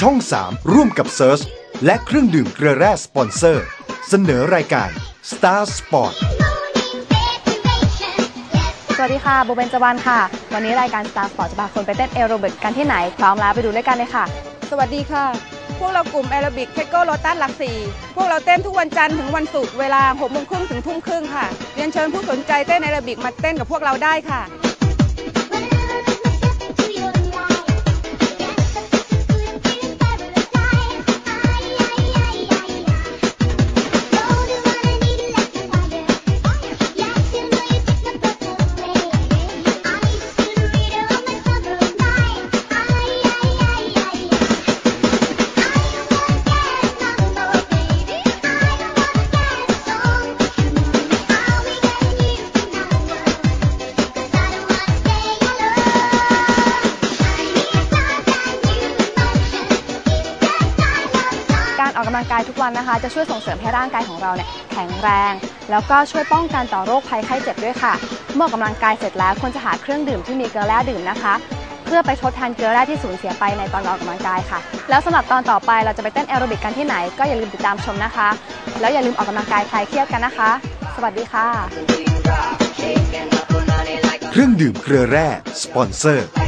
ช่อง 3 ร่วมกับ Search และเครื่องดื่มเกลือแร่สปอนเซอร์ เสนอรายการ Star Sport สวัสดีค่ะโบเบนจวันค่ะ วันนี้รายการ Star Sport จะพาคนไปเต้นแอโรบิกกันที่ไหน พร้อมแล้วไปดูด้วยกันเลยค่ะ สวัสดีค่ะ พวกเรากลุ่มแอโรบิกเทโก้โรตัสหลักสี่พวกเราเต้นทุกวันจันทร์ถึงวันศุกร์เวลา6โมงครึ่งถึงทุ่มครึ่งค่ะ เรียนเชิญผู้สนใจเต้นแอโรบิกมาเต้นกับพวกเราได้ค่ะ การออกกำลังกายทุกวันนะคะ จะช่วยส่งเสริมให้ร่างกายของเราเนี่ยแข็งแรง แล้วก็ช่วยป้องกันต่อโรคภัยไข้เจ็บด้วยค่ะ เมื่อออกกำลังกายเสร็จแล้วควรจะหาเครื่องดื่มที่มีเกลือแร่ดื่มนะคะ เพื่อไปทดแทนเกลือแร่ที่สูญเสียไปในตอนออกกำลังกายค่ะ แล้วสำหรับตอนต่อไปเราจะไปเต้นแอโรบิกกันที่ไหนก็อย่าลืมติดตามชมนะคะ แล้วอย่าลืมออกกำลังกายคลายเครียดกันนะคะ สวัสดีค่ะ เครื่องดื่มเกลือแร่สปอนเซอร์